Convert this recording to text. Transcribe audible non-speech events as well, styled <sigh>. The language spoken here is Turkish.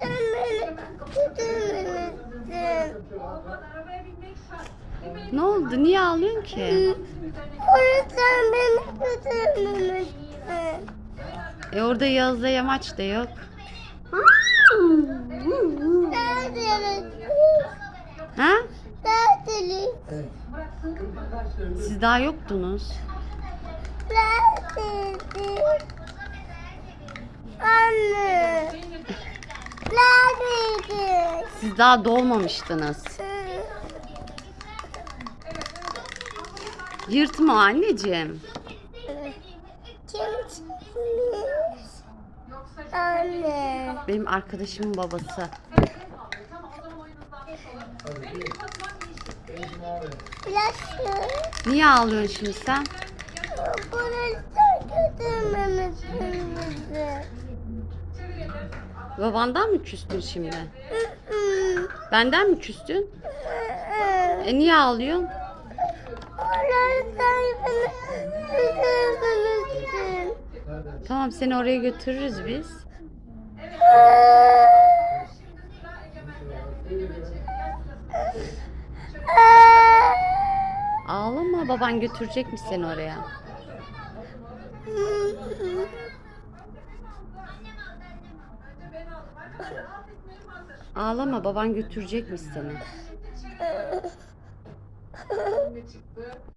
sen beni götürmemişsin. Ne oldu? Niye ağlıyorsun ki? Oraya sen beni götürmemişsin. E orada Yağız'la Yamaç da yok. Ha? Siz daha yoktunuz. Neredeyiz? Anne. Neredeyiz? Siz daha doğmamıştınız. Yırtma anneciğim. Anne. Benim arkadaşımın babası. Niye ağlıyorsun şimdi sen? Babandan mı küstün şimdi? Benden mi küstün? E niye ağlıyorsun? Tamam seni oraya götürürüz biz. Ağlama baban götürecekmiş seni oraya. <laughs> Ağlama baban götürecekmiş seni.